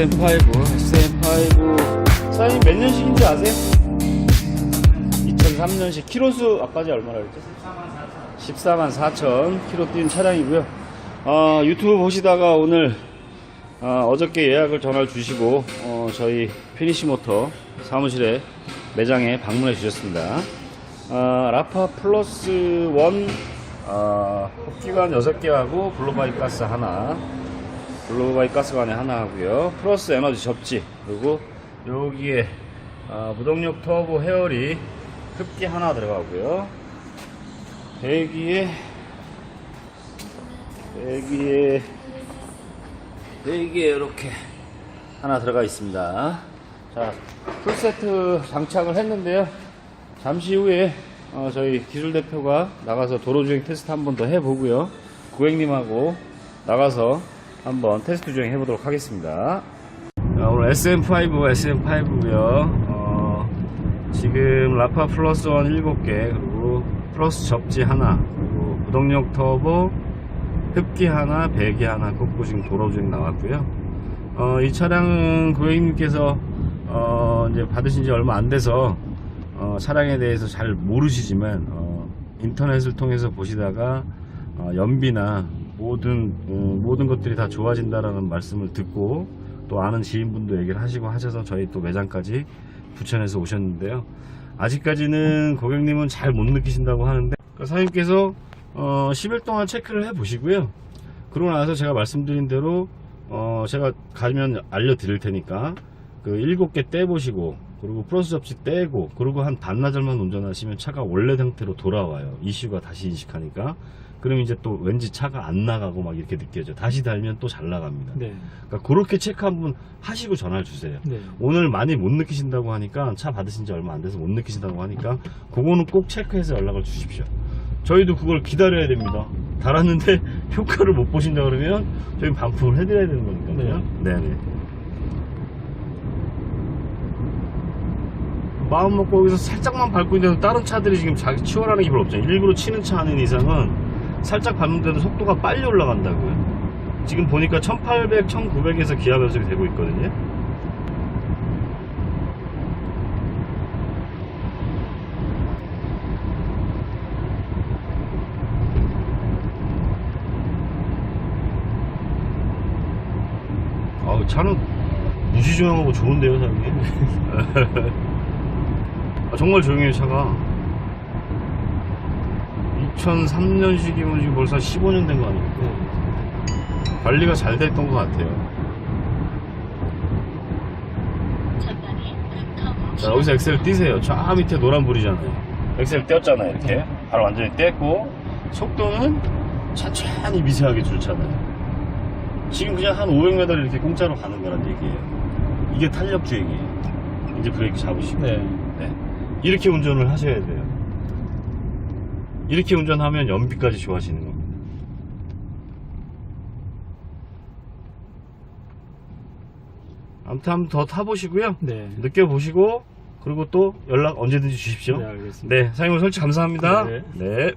SM5, SM5. 사장님 몇 년식인지 아세요? 2003년식 키로수 아까지 얼마나 그랬죠? 14만 4천 키로 뛴 차량이고요. 어, 유튜브 보시다가 오늘 어, 저께 예약을 전화를 주시고 어, 저희 피니시 모터 사무실에 매장에 방문해 주셨습니다. 어, 라파 플러스 1 어, 흡기관 6개하고 블루바이 가스 하나 블루바이 가스관에 하나 하고요. 플러스 에너지 접지 그리고 여기에 어, 무동력 터보 헤어리 흡기 하나 들어가고요. 배기에 배기에 배기에 이렇게 하나 들어가 있습니다. 자, 풀세트 장착을 했는데요. 잠시 후에 어, 저희 기술 대표가 나가서 도로주행 테스트 한 번 더 해보고요. 고객님하고 나가서 한번 테스트 주행 해보도록 하겠습니다. 자, 오늘 SM5, SM5고요. 어, 지금 라파 플러스 원 7개, 그리고 플러스 접지 하나, 그리고 무동력 터보, 흡기 하나, 배기 하나 꽂고 지금 도로 주행 나왔고요. 어, 이 차량은 고객님께서 어, 이제 받으신 지 얼마 안 돼서 어, 차량에 대해서 잘 모르시지만 어, 인터넷을 통해서 보시다가 어, 연비나 모든 어, 모든 것들이 다 좋아진다라는 말씀을 듣고 또 아는 지인분도 얘기를 하시고 하셔서 저희 또 매장까지 부천에서 오셨는데요. 아직까지는 고객님은 잘 못 느끼신다고 하는데 그 사장님께서 어, 10일 동안 체크를 해 보시고요. 그러고 나서 제가 말씀드린 대로 어, 제가 가면 알려드릴 테니까 그 7개 떼보시고 그리고 플러스 접시 떼고 그리고 한 반나절만 운전하시면 차가 원래 상태로 돌아와요. 이슈가 다시 인식하니까 그럼 이제 또 왠지 차가 안 나가고 막 이렇게 느껴져. 다시 달면 또 잘 나갑니다. 네. 그러니까 그렇게 체크 한번 하시고 전화를 주세요. 네. 오늘 많이 못 느끼신다고 하니까 차 받으신 지 얼마 안 돼서 못 느끼신다고 하니까 그거는 꼭 체크해서 연락을 주십시오. 저희도 그걸 기다려야 됩니다. 달았는데 효과를 못 보신다 그러면 저희 반품을 해드려야 되는 거니까요. 네. 네 마음 먹고 여기서 살짝만 밟고 있는데도 다른 차들이 지금 자기 치워라는 게 별로 없잖아요. 일부러 치는 차 아닌 이상은 살짝 밟는데도 속도가 빨리 올라간다고요. 지금 보니까 1800, 1900에서 기아 변속이 되고 있거든요. 아우 차는 무지 조용하고 좋은데요 사장님 아, 정말 조용해요 차가 2003년식이면 지금 벌써 15년 된 거 아닙니까? 관리가 잘 됐던 것 같아요. 자 여기서 엑셀 띄세요. 저 밑에 노란불이잖아요. 엑셀 떼었잖아요 이렇게. 바로 완전히 뗐고 속도는 천천히 미세하게 줄잖아요. 지금 그냥 한 500m 이렇게 공짜로 가는 거란 얘기예요. 이게 탄력 주행이에요. 이제 브레이크 잡으시고. 네. 네. 이렇게 운전을 하셔야 돼요 이렇게 운전하면 연비까지 좋아지는 겁니다 아무튼 한 번 더 타보시고요 네. 느껴보시고 그리고 또 연락 언제든지 주십시오 네, 알겠습니다. 네 사장님 설치 감사합니다 네. 네.